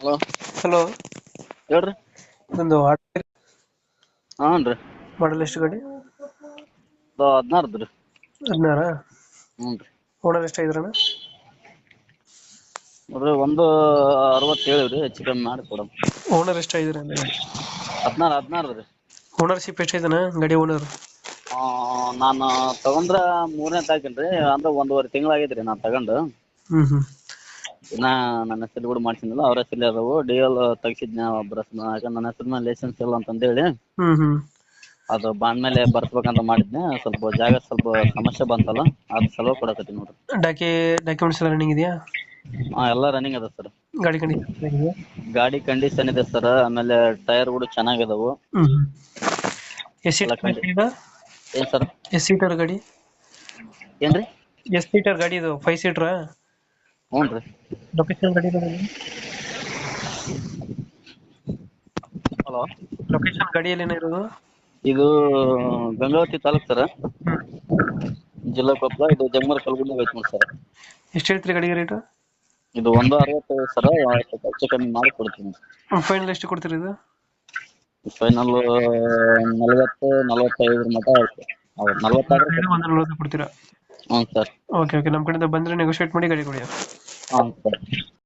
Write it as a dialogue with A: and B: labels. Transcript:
A: Hello
B: hello
A: ಹೇಳ್ರಿ.
B: ಒಂದು
A: ಹಾಂ ರೀ.
B: ಮಾಡಲ್ ಎಷ್ಟು ಗಾಡಿ?
A: ಹದಿನಾರದ್ರಿ
B: ಹದಿನಾರ?
A: ಹ್ಞೂ ರೀ.
B: ಓನರ್ ಎಷ್ಟಾಗಿದ್ರಣ
A: ನೋಡ್ರಿ ಒಂದು ಅರವತ್ತು ಹೇಳಿವಿ ರೀ ಹೆಚ್ಚು ಕಮ್ಮಿ ಮಾಡಿ ಕೊಡಮ್.
B: ಓನರ್ ಎಷ್ಟಾಗಿದ್ರೆ
A: ಹದಿನಾರು ಹದಿನಾರು ರೀ.
B: ಓನರ್ಶಿಪ್ ಎಷ್ಟಾಯ್ತಾನ ಗಾಡಿ ಓನರ್?
A: ಆ, ನಾನು ತಗೊಂಡ್ರ ಮೂರನೇ ತಾರೀಕಿನ ರೀ ಅಂದ್ರೆ ಒಂದೂವರೆ ತಿಂಗಳಾಗೈತೆ ರೀ ನಾನು ತಗೊಂಡು.
B: ಹ್ಮ್ ಹ್ಮ್.
A: ಇನ್ನ ನನ್ನ ಹೆಸರು ಕೂಡ ಮಾಡ್ಸಿದ್ನಲ್ಲ ಅವ್ರ ಹೆಸರು ಅದಾವು ಡಿ ಎಲ್ ತೆಗ್ಸಿದ್ನ ಒಬ್ಬರ ಹೆಸ್ರು. ನನ್ನ ಹೆಸರು ಮೇಲೆ ಲೈಸೆನ್ಸ್ ಇಲ್ಲ ಅಂತಂದೇಳಿ.
B: ಹ್ಮ್ ಹ್ಮ್.
A: ಅದು ಬಾಂಡ್ ಮೇಲೆ ಬರ್ಸ್ಬೇಕಂತ ಮಾಡಿದ್ನ. ಸ್ವಲ್ಪ ಜಾಗ ಸ್ವಲ್ಪ ಸಮಸ್ಯೆ ಬಂತಲ್ಲ ಅದ್ರ ಸಲುವಾಗಿ ಕೊಡಕತ್ತೀನಿ ನೋಡ್ರಿ.
B: ಡಾಕಿ ಡಾಕ್ಯುಮೆಂಟ್ಸ್ ಎಲ್ಲ ರನ್ನಿಂಗ್ ಇದೆಯಾ?
A: ಹಾ ಎಲ್ಲ ರನ್ನಿಂಗ್ ಅದ ಸರ್
B: ಗಾಡಿ ಕಂಡೀಷನ್
A: ಗಾಡಿ ಕಂಡೀಷನ್ ಇದೆ ಸರ್ ಆಮೇಲೆ ಟೈರ್ ಕೂಡ ಚೆನ್ನಾಗಿದಾವು.
B: ಹ್ಮ್ ಎಸ್
A: ಎಲ್ಲ
B: ಸೀಟರ್
A: ಕಂಡಿ- ಏನ್ ಸರ್
B: ಎಸ್ ಸೀಟರ್ ಗಾಡಿ?
A: ಏನ್ರಿ?
B: ಎಸ್ ಸೀಟರ್ ಗಾಡಿ ಇದು ಫೈವ್ ಸೀಟರ್
A: ಹ್ಞೂ ರೀ
B: ಲೊಕೇಶನ್ ಗಾಡಿ
A: ಹಲೋ
B: ಲೊಕೇಶನ್ ಗಾಡಿಯಲ್ಲಿ ಇರೋದು?
A: ಇದು ಗಂಗಾವತಿ ತಾಲೂಕ್ ಸರ್. ಜಿಲ್ಲಾ ಕೊಪ್ಪಳ ಇದು ಜಮ್ಮರ್ ಕಲ್ಗುಂಡಿ ಐತಿ ನೋಡಿ ಸರ್.
B: ಎಷ್ಟು ಹೇಳ್ತೀರಿ ಗಡಿಗೆ ರೇಟ್?
A: ಇದು ಒಂದು ಅರವತ್ತೈದು ಸರ್ ಹೆಚ್ಚು ಕಮ್ಮಿ ಮಾಡಿ ಕೊಡ್ತೀನಿ.
B: ಫೈನಲ್ ಎಷ್ಟು ಕೊಡ್ತೀರಿ ಇದು?
A: ಫೈನಲ್ ನಲವತ್ತು ನಲವತ್ತೈದರ ಮಟ ಆಯ್ತು. ಹೌದು ನಲವತ್ತಾದ್ರೆ
B: ಒಂದು ನಲ್ವತ್ತು ಕೊಡ್ತೀರಾ?
A: ಹ್ಞೂ ಸರ್.
B: ಓಕೆ ಓಕೆ ನಮ್ಮ ಕಡೆಯಿಂದ ಬಂದರೆ ನೆಗೋಷಿಯೇಟ್ ಮಾಡಿ ಗಾಡಿ ಕೊಡಿ.
A: ಹಾಂ ಸರ್.